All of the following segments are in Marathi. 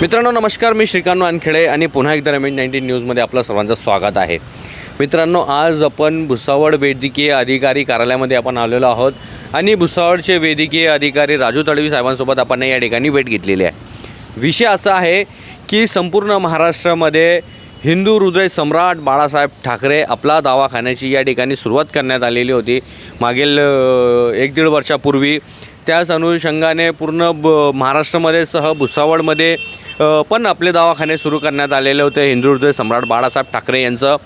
मित्रांनो नमस्कार. मी श्रीकांत वानखेडे आणि पुन्हा एकदा रमेश नाईन्टीन न्यूजमध्ये आपलं सर्वांचं स्वागत आहे. मित्रांनो आज आपण भुसावळ वैद्यकीय अधिकारी कार्यालयामध्ये आपण आलेलो आहोत आणि भुसावळचे वैद्यकीय अधिकारी राजू तडवी साहेबांसोबत आपण या ठिकाणी भेट घेतलेली आहे. विषय असा आहे की संपूर्ण महाराष्ट्रामध्ये हिंदू हृदय सम्राट बाळासाहेब ठाकरे आपला दवाखान्याची या ठिकाणी सुरुवात करण्यात आलेली होती. मागील एक दीड वर्षापूर्वी. त्याच अनुषंगाने पूर्ण ब महाराष्ट्रामध्ये सह भुसावळमध्ये पण आपले दवाखाने सुरू करण्यात आलेले होते. हिंदू हृदय सम्राट बाळासाहेब ठाकरे यांचं.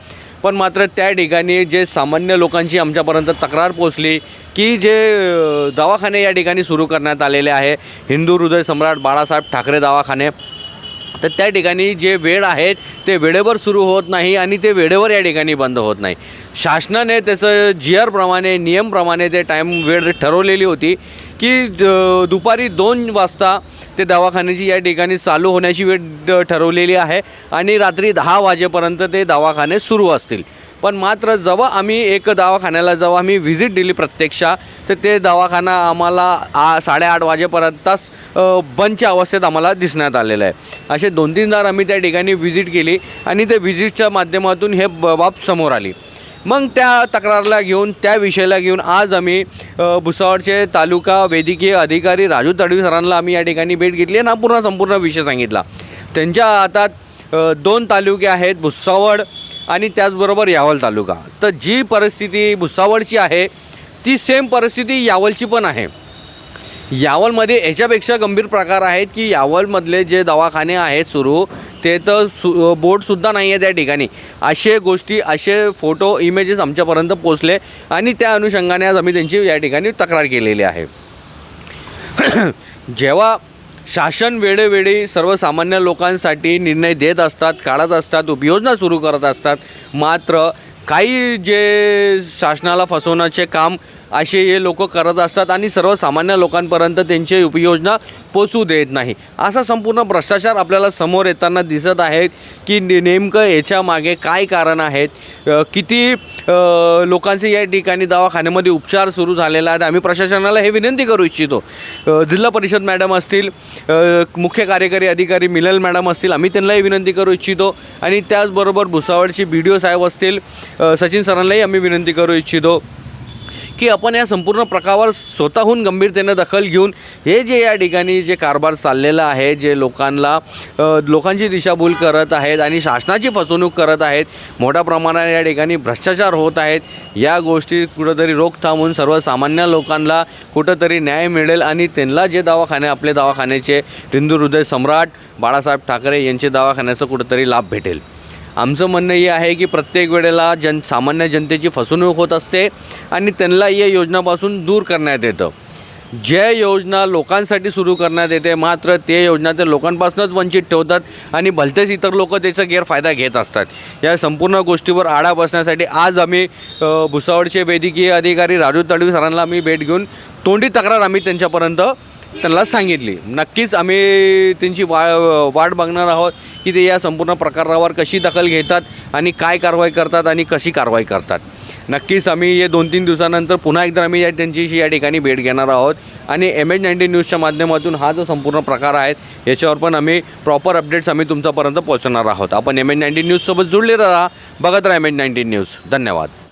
पण मात्र त्या ठिकाणी जे सामान्य लोकांची आमच्यापर्यंत तक्रार पोचली की जे दवाखाने या ठिकाणी सुरू करण्यात आलेले आहे हिंदू हृदय सम्राट बाळासाहेब ठाकरे दवाखाने. तर त्या ठिकाणी जे वेळ आहेत ते वेळेवर सुरू होत नाही आणि ते वेळेवर या ठिकाणी बंद होत नाही. शासनाने त्याचं जी आरप्रमाणे नियमप्रमाणे ते टाईम वेळ ठरवलेली होती की दुपारी दोन वाजता ते दवाखान्याची या ठिकाणी चालू होण्याची वेळ ठरवलेली आहे आणि रात्री दहा वाजेपर्यंत ते दवाखाने सुरू असतील. पण मात्र जेव्हा आम्ही एक दवाखान्याला जेव्हा आम्ही व्हिजिट दिली प्रत्यक्षा तर ते दवाखाना आम्हाला आ साडेआठ वाजेपर्यंतच बंदच्या अवस्थेत आम्हाला दिसण्यात आलेलं आहे. असे दोन तीनदार आम्ही त्या ठिकाणी व्हिजिट केली आणि ते व्हिजिटच्या माध्यमातून हे बाब समोर आली. मग त्या तक्रारला घेऊन त्या विषयाला घेऊन आज आम्ही भुसावळचे तालुका वैद्यकीय अधिकारी राजू तडवी सरांना आम्ही या ठिकाणी भेट घेतली आणि हा पूर्ण संपूर्ण विषय सांगितला. त्यांच्या हातात दोन तालुके आहेत भुसावळ आणि त्याचबरोबर यावल तालुका. तर जी परिस्थिती भुसावळची आहे ती सेम परिस्थिती यावलची पण आहे. यावलमध्ये याच्यापेक्षा गंभीर प्रकार आहेत की यावलमधले जे दवाखाने आहेत सुरू ते तर सु बोर्डसुद्धा नाही आहे त्या ठिकाणी. असे गोष्टी असे फोटो इमेजेस आमच्यापर्यंत पोचले आणि त्या अनुषंगाने आज आम्ही त्यांची या ठिकाणी तक्रार केलेली आहे. जेव्हा शासन वेळोवेळी सर्वसामान्य लोकांसाठी निर्णय देत असतात काढत असतात उपयोजना सुरू करत असतात मात्र काही जे शासनाला फसवण्याचे काम असे हे लोक करत असतात आणि सर्वसामान्य लोकांपर्यंत त्यांची उपयोजना पोचू देत नाही. असा संपूर्ण भ्रष्टाचार आपल्याला समोर येताना दिसत आहेत की ने- नेमकं याच्या मागे काय कारण आहेत. किती लोकांचे या ठिकाणी दवाखान्यामध्ये उपचार सुरू झालेला आहेत. आम्ही प्रशासनाला हे विनंती करू इच्छितो. जिल्हा परिषद मॅडम असतील मुख्य कार्यकारी अधिकारी मिलल मॅडम असतील आम्ही त्यांनाही विनंती करू इच्छितो. आणि त्याचबरोबर भुसावळचे बी डी ओ साहेब असतील सचिन सरांनाही आम्ही विनंती करू इच्छितो की आपण या संपूर्ण प्रकारावर स्वतःहून गंभीरतेनं दखल घेऊन हे जे या ठिकाणी जे कारभार चाललेलं आहे जे लोकांना लोकांची दिशाभूल करत आहेत आणि शासनाची फसवणूक करत आहेत मोठ्या प्रमाणात या ठिकाणी भ्रष्टाचार होत आहेत या गोष्टी कुठंतरी रोख थांबून सर्वसामान्य लोकांना कुठंतरी न्याय मिळेल आणि त्यांना जे दवाखाने आपले दवाखान्याचे हिंदू हृदय सम्राट बाळासाहेब ठाकरे यांचे दवाखान्याचा कुठंतरी लाभ भेटेल. आमचं म्हणणं हे आहे की प्रत्येक वेळेला जन सामान्य जनतेची फसवणूक होत असते आणि त्यांना या योजनापासून दूर करण्यात येतं. ज्या योजना लोकांसाठी सुरू करण्यात येते मात्र ते योजना ते लोकांपासूनच वंचित ठेवतात आणि भलतेच इतर लोक त्याचा गैरफायदा घेत असतात. या संपूर्ण गोष्टीवर आळा बसण्यासाठी आज आम्ही भुसावळचे वैद्यकीय अधिकारी राजू तडवी सरांना आम्ही भेट घेऊन तोंडी तक्रार आम्ही त्यांच्यापर्यंत त्यांना सांगितली. नक्कीच आम्ही त्यांची वा वाट बघणार आहोत की ते या संपूर्ण प्रकारावर कशी दखल घेतात आणि काय कारवाई करतात आणि कशी कारवाई करतात. नक्कीच आम्ही हे दोन तीन दिवसानंतर पुन्हा एकदा आम्ही या त्यांच्याशी या ठिकाणी भेट घेणार आहोत. आणि एम एच नाईन्टी न्यूजच्या माध्यमातून हा जो संपूर्ण प्रकार आहे याच्यावर पण आम्ही प्रॉपर अपडेट्स आम्ही तुमच्यापर्यंत पोहोचणार आहोत. आपण एम एच नाईन्टी न्यूजसोबत जुळले राहा. बघत राहा एम एच नाईन्टी न्यूज धन्यवाद.